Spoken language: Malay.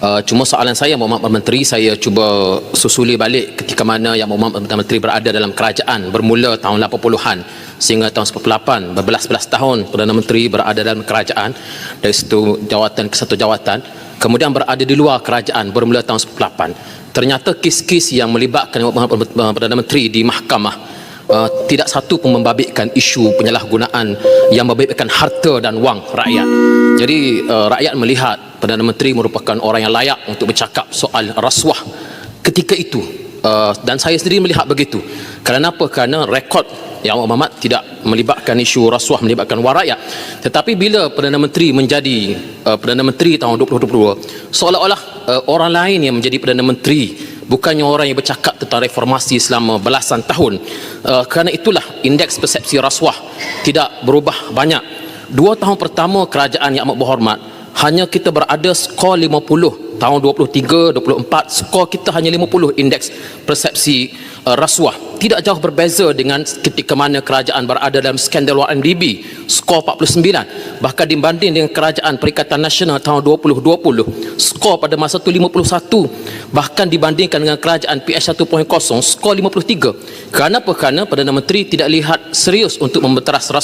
Uh, cuma soalan saya Muhammad Menteri saya cuba susuli balik ketika mana yang Muhammad Menteri berada dalam kerajaan bermula tahun 80-an sehingga tahun 98 berbelas-belas tahun Perdana Menteri berada dalam kerajaan dari satu jawatan ke satu jawatan kemudian berada di luar kerajaan bermula tahun 98 ternyata kes-kes yang melibatkan Perdana Menteri di mahkamah Uh, tidak satu pun membabitkan isu penyalahgunaan yang membabitkan harta dan wang rakyat. Jadi uh, rakyat melihat Perdana Menteri merupakan orang yang layak untuk bercakap soal rasuah ketika itu. Uh, dan saya sendiri melihat begitu. Kerana apa? Kerana rekod yang Muhammad tidak melibatkan isu rasuah melibatkan wang rakyat. Tetapi bila Perdana Menteri menjadi uh, Perdana Menteri tahun 2022, seolah-olah uh, orang lain yang menjadi Perdana Menteri bukannya orang yang bercakap tentang reformasi selama belasan tahun uh, kerana itulah indeks persepsi rasuah tidak berubah banyak dua tahun pertama kerajaan yang amat berhormat hanya kita berada skor 50 tahun 23 24 skor kita hanya 50 indeks persepsi uh, rasuah. Tidak jauh berbeza dengan ketika mana kerajaan berada dalam skandal YMDB skor 49 bahkan dibanding dengan kerajaan Perikatan Nasional tahun 2020 skor pada masa itu 51 bahkan dibandingkan dengan kerajaan PS 1.0 skor 53 kerana apa? kerana Perdana Menteri tidak lihat serius untuk membenteras rasuah